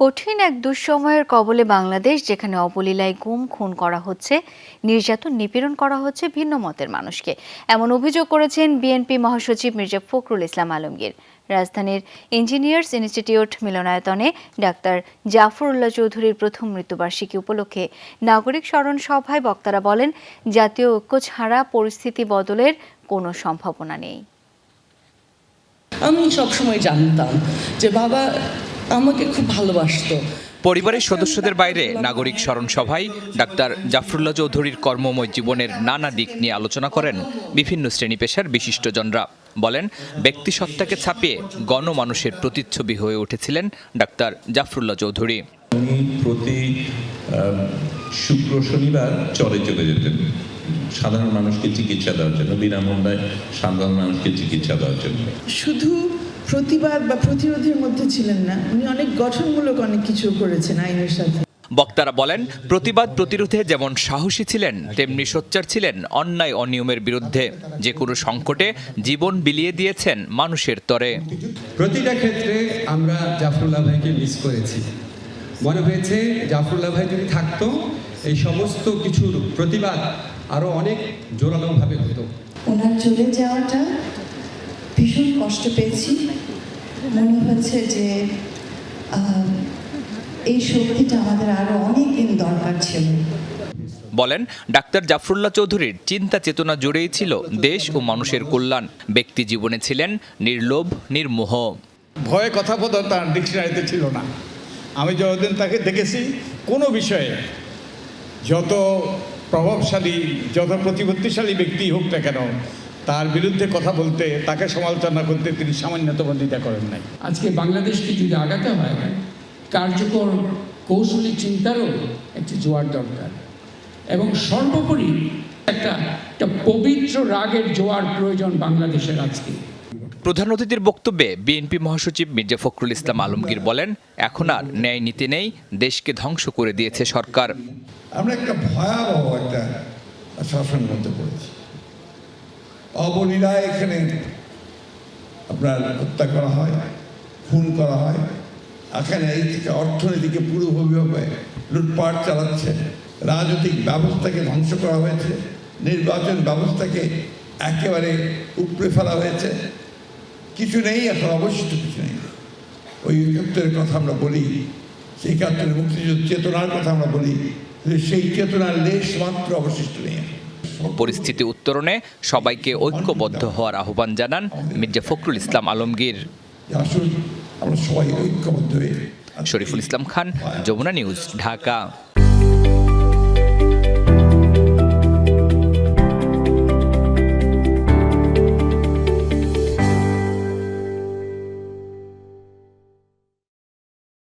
কঠিন এক দুঃসময়ের কবলে বাংলাদেশ, যেখানে অবলীলায় গুম, খুন করা হচ্ছে, নির্যাতন, নিপীড়ন করা হচ্ছে ভিন্ন মতের মানুষকে। এমন অভিযোগ করেছেন বিএনপি মহাসচিব মির্জা ফখরুল ইসলাম আলমগীর। রাজধানীর ইঞ্জিনিয়ার্স ইনস্টিটিউট মিলনায়তনে ডাক্তার জাফরুল্লাহ চৌধুরীর প্রথম মৃত্যুবার্ষিকী উপলক্ষে নাগরিক স্মরণ সভায় বক্তারা বলেন, জাতীয় ঐক্য ছাড়া পরিস্থিতি বদলের কোনো সম্ভাবনা নেই। আমি সবসময় জানতাম যে বাবা আমাকে খুব ভালোবাসত। পরিবারের সদস্যদের বাইরে নাগরিক স্মরণ সভায় ডাক্তার জাফরুল্লাহ চৌধুরীর কর্মময় জীবনের নানা দিক নিয়ে আলোচনা করেন বিভিন্ন শ্রেণি পেশার বিশিষ্টজনরা। বলেন ব্যক্তিসত্তাকে ছাপিয়ে গণমানুষের প্রতিচ্ছবি হয়ে উঠেছিলেন ডাক্তার জাফরুল্লাহ চৌধুরী। উনি প্রতি শুক্র শনিবার চরে চলে যেতেন। সাধারণ মানুষকে চিকিৎসা দেওয়ার জন্য বিনামূল্যে সাধারণ মানুষকে চিকিৎসা দেওয়ার জন্য। শুধু প্রতিবাদ বা প্রতিরোধের মধ্যে ছিলেন না। উনি অনেক গঠনমূলক অনেক কিছু করেছেন আইনের সাথে। বক্তারা বলেন প্রতিবাদ প্রতিরোধে যেমন সাহসী ছিলেন তেমনি সোচ্চার ছিলেন অন্যায় অনিয়মের বিরুদ্ধে। যে কোনো সংকটে জীবন বিলিয়ে দিয়েছেন মানুষের তরে। প্রতিটা ক্ষেত্রে আমরা জাফরুল্লাহ ভাইকে মিস করেছি। মনে হয়েছে জাফরুল্লাহ ভাই যদি থাকতো এই সমস্ত কিছুর প্রতিবাদ আরও অনেক জোরালোভাবে হতো। ওনার চলে যাওয়াটা ভীষণ কষ্ট পেয়েছি। মনে হচ্ছে যে এই শক্তিটা আমাদের আরও অনেক দিন দরকার ছিল। বলেন ডাক্তার জাফরুল্লাহ চৌধুরীর চিন্তা চেতনা জুড়েই ছিল দেশ ও মানুষের কল্যাণ। ব্যক্তি জীবনে ছিলেন নির্লোভ নির্মোহ। ভয়ে কথা বলতে তার ডিকশনারিতে ছিল না। আমি যতদিন তাকে দেখেছি কোনো বিষয়ে যত প্রভাবশালী যত প্রতিপত্তিশালী ব্যক্তি হোক না কেন তার বিরুদ্ধে কথা বলতে তাকে সমালোচনা করতে তিনি সামান্যতম দ্বিধা করেন নাই। আজকে বাংলাদেশকে যদি আগাতে হয় কার্যকর কৌশলী চিন্তারও একটি জোয়ার দরকার। এবং সর্বোপরি একটা একটা পবিত্র রাগের জোয়ার প্রয়োজন বাংলাদেশের আজকে। প্রধান অতিথির বক্তব্যে বিএনপি মহাসচিব মির্জা ফখরুল ইসলাম আলমগীর বলেন এখন আর ন্যায় নীতি নেই দেশকে ধ্বংস করে দিয়েছে সরকার। আমরা একটা ভয়াবহ একটা শাসনের মধ্যে পড়েছি। অবলীলায় এখানে আপনার হত্যা করা হয়, খুন করা হয়। এখানে এই থেকে অর্থনীতিকে পুরোভাবে লুটপাট চালাচ্ছে, রাজনৈতিক ব্যবস্থাকে ধ্বংস করা হয়েছে, নির্বাচন ব্যবস্থাকে একেবারে উপড়ে ফেলা হয়েছে। কিছু নেই, এখন অবশিষ্ট কিছু নেই। ওই একাত্তরের কথা আমরা বলি, সেই একাত্তরের মুক্তিযুদ্ধ চেতনার কথা আমরা বলি সেই চেতনার লেশ মাত্র অবশিষ্ট নেই। পরিস্থিতি উত্তরণে সবাইকে ঐক্যবদ্ধ হওয়ার আহ্বান জানান মির্জা ফখরুল ইসলাম আলমগীর। আসুন আমরা সবাই ঐক্যবদ্ধ শরীফুল ইসলাম খান যমুনা নিউজ ঢাকা।